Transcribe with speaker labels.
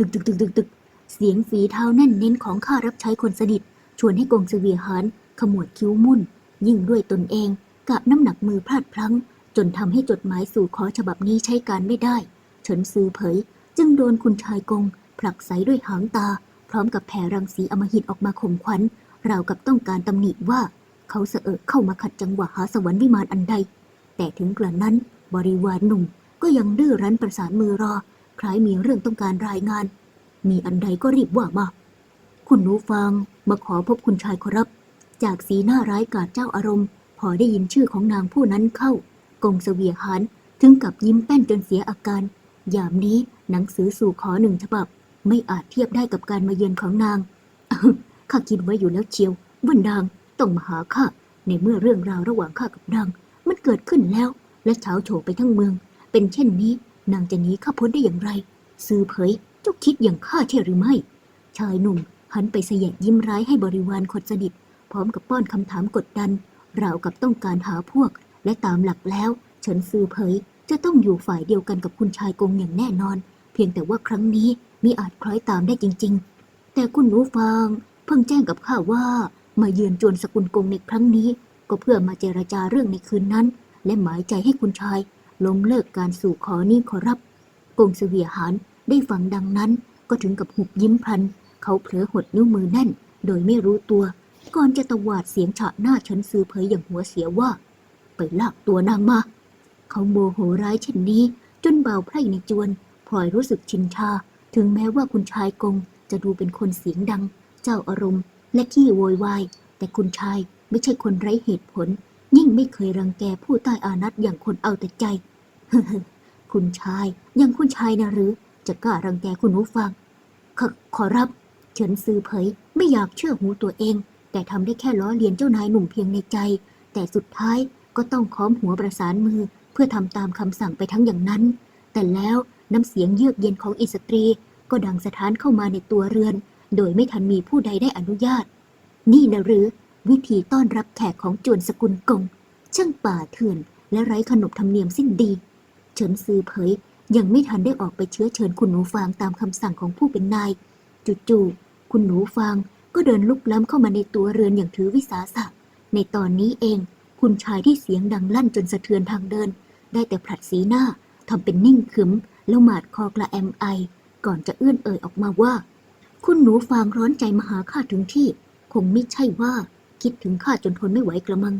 Speaker 1: ตึกตึกตึกตึกตึกเสียงฝีเท้าแน่นเน้นของข้ารับใช้คนสนิท ชวนให้กงเสวียหานขมวดคิ้วมุ่น ยิ่งด้วยตนเองกะน้ำหนักมือพลาดพลั้ง จนทำให้จดหมายสู่ขอฉบับนี้ใช้การไม่ได้เฉินซือเผย จึงโดนคุณชายกง ผลักไสด้วยหางตา พร้อมกับแผ่รังสีอมหิตออกมาข่มขวัญราวกับต้องการตำหนิว่า เขาเสอะเข้ามาขัดจังหวะหาสวรรค์วิมานอันใด แต่ถึงกระนั้น บริวารหนุ่มก็ยังดื้อรั้นประสานมือรอ คล้ายมีเรื่องต้องการรายงาน มีอันใดก็รีบว่ามา คุณหนูฟังมาขอพบคุณชายขอรับ จากสีหน้าร้ายกาจเจ้าอารมณ์ พอได้ยินชื่อของนางผู้นั้นเข้ากงเสวียหานถึงกับยิ้มแป้นจนเสียอาการ ยามนี้หนังสือสู่ขอหนึ่งฉบับ ไม่อาจเทียบได้กับการมาเยือนของนางข้าคิดไว้อยู่แล้วเชียวว่านางต้องมาหาข้าในเมื่อเรื่องราวระหว่างข้ากับนาง มันเกิดขึ้นแล้ว และเช้าโฉไปทั้งเมือง เป็นเช่นนี้ นางจะหนีข้าพ้นได้อย่างไร ซื้อเผยเจ้าคิดอย่างข้าใช่หรือไม่ ชายหนุ่มหันไปเสยะยิ้มร้ายให้บริวารคนสนิทพร้อมกับป้อนคำถามกดดัน ราวกับต้องการหาพวก และตามหลักแล้ว เฉินซือเผย จะต้องอยู่ฝ่ายเดียวกันกับคุณชายกงอย่างแน่นอน เพียงแต่ว่าครั้งนี้มิอาจคล้อยตามได้จริง ๆ แต่คุณหนูฟางเพิ่งแจ้งกับข้าว่า มาเยือนจวนสกุลกงในครั้งนี้ ก็เพื่อมาเจรจาเรื่องในคืนนั้น และหมายใจให้คุณชาย ล้มเลิกการสู่ขอนี้ขอรับกงเสวียหานได้ฟังดังนั้น ก็ถึงกับหุบยิ้มพลัน เขาเผลอหดนิ้วมือแน่น โดยไม่รู้ตัว ก่อนจะตวาดเสียงฉะหน้าฉันซือเผยอย่างหัวเสียว่า ไปลากตัวนางมา เขาโมโหร้ายเช่นนี้ จนเบาไพร่ในจวนพลอยรู้สึกชินชา ถึงแม้ว่าคุณชายกงจะดูเป็นคนเสียงดัง เจ้าอารมณ์ และขี้โวยวาย แต่คุณชายไม่ใช่คนไร้เหตุผล ยิ่งไม่เคยรังแกผู้ใต้อานัตอย่างคนเอาแต่ใจ คุณชายยังคุณชายนะหรือ จะกล้ารังแกคุณหูฟังขอขอรับ เฉินซือเผยไม่อยากเชื่อหูตัวเอง แต่ทำได้แค่ล้อเลียนเจ้านายหนุ่มเพียงในใจ แต่สุดท้ายก็ต้องค้อมหัวประสานมือ เพื่อทำตามคำสั่งไปทั้งอย่างนั้น แต่แล้วน้ำเสียงเยือกเย็นของอิสตรี ก็ดังสะท้านเข้ามาในตัวเรือน โดยไม่ทันมีผู้ใดได้อนุญาต นี่นะหรือ วิธีต้อนรับแขกของจวนสกุลกงช่างป่าเถื่อนและไร้ขนบธรรมเนียมสิ้นดี ฉินซือเผย ยังไม่ทันได้ออกไปเชื้อเชิญคุณหนูฟางตามคำสั่งของผู้เป็นนายจู่ๆคุณหนูฟางก็เดินลุกล้ำเข้ามาในตัวเรือนอย่างถือวิสาสะ ในตอนนี้เอง คุณชายที่เสียงดังลั่นจนสะเทือนทางเดิน ได้แต่ผลัดสีหน้าทำเป็นนิ่งขึม แล้วหมาดคอกระแอมไอ ก่อนจะเอื้อนเอ่ยออกมาว่า คุณหนูฟางร้อนใจมาหาข้าถึงที่ คงไม่ใช่ว่า คิดถึงข้าจนทนไม่ไหวกระมัง